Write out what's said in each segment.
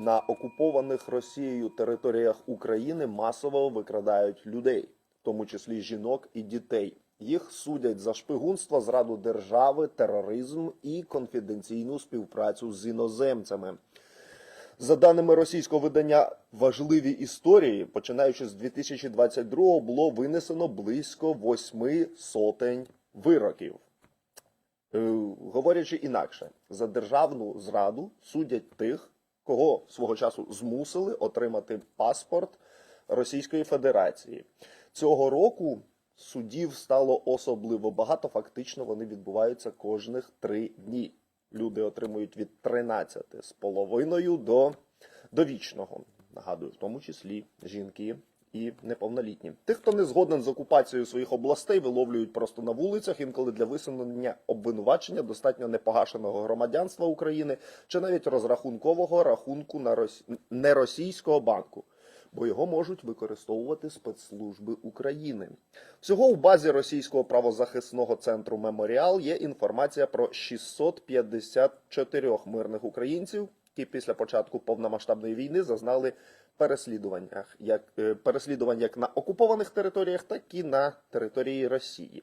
На окупованих Росією територіях України масово викрадають людей, в тому числі жінок і дітей. Їх судять за шпигунство, зраду держави, тероризм і конфіденційну співпрацю з іноземцями. За даними російського видання важливі історії, починаючи з 2022-го, було винесено близько восьми сотень вироків. Е, Говорячи інакше, за державну зраду судять тих, кого свого часу змусили отримати паспорт Російської Федерації. Цього року судів стало особливо багато. Фактично вони відбуваються кожних три дні. Люди отримують від 13 з половиною до довічного. Нагадую, в тому числі жінки і неповнолітні. Тих, хто не згоден з окупацією своїх областей, виловлюють просто на вулицях. Інколи для висунення обвинувачення достатньо непогашеного громадянства України чи навіть розрахункового рахунку на рос... неросійського банку. Бо його можуть використовувати спецслужби України. Всього в базі російського правозахисного центру Меморіал є інформація про 654 мирних українців, які після початку повномасштабної війни зазнали переслідування як е, переслідувань як на окупованих територіях, так і на території Росії.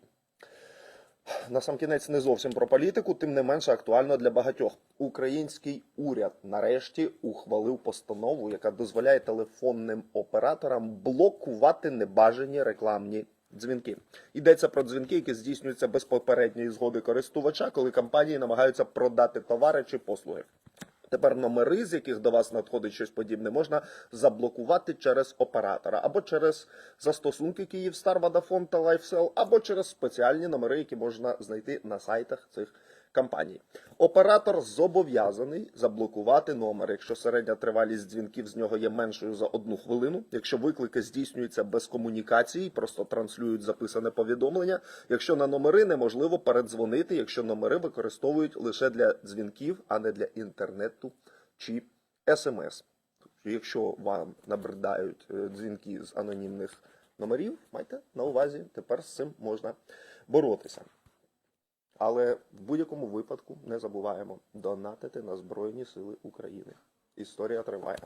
На сам кінець не зовсім про політику, тим не менше актуально для багатьох. Український уряд нарешті ухвалив постанову, яка дозволяє телефонним операторам блокувати небажані рекламні дзвінки. Йдеться про дзвінки, які здійснюються без попередньої згоди користувача, коли компанії намагаються продати товари чи послуги. Тепер номери, з яких до вас надходить щось подібне, можна заблокувати через оператора або через застосунки Київстар, Водафон та LifeSell, або через спеціальні номери, які можна знайти на сайтах цих компаній. Оператор зобов'язаний заблокувати номер, якщо середня тривалість дзвінків з нього є меншою за одну хвилину, якщо виклики здійснюються без комунікації, просто транслюють записане повідомлення, якщо на номери неможливо передзвонити, якщо номери використовують лише для дзвінків, а не для інтернету чи смс. Якщо вам набридають е, дзвінки з анонімних номерів, майте на увазі, тепер з цим можна боротися. Але в будь-якому випадку не забуваємо донатити на Збройні Сили України. Історія триває.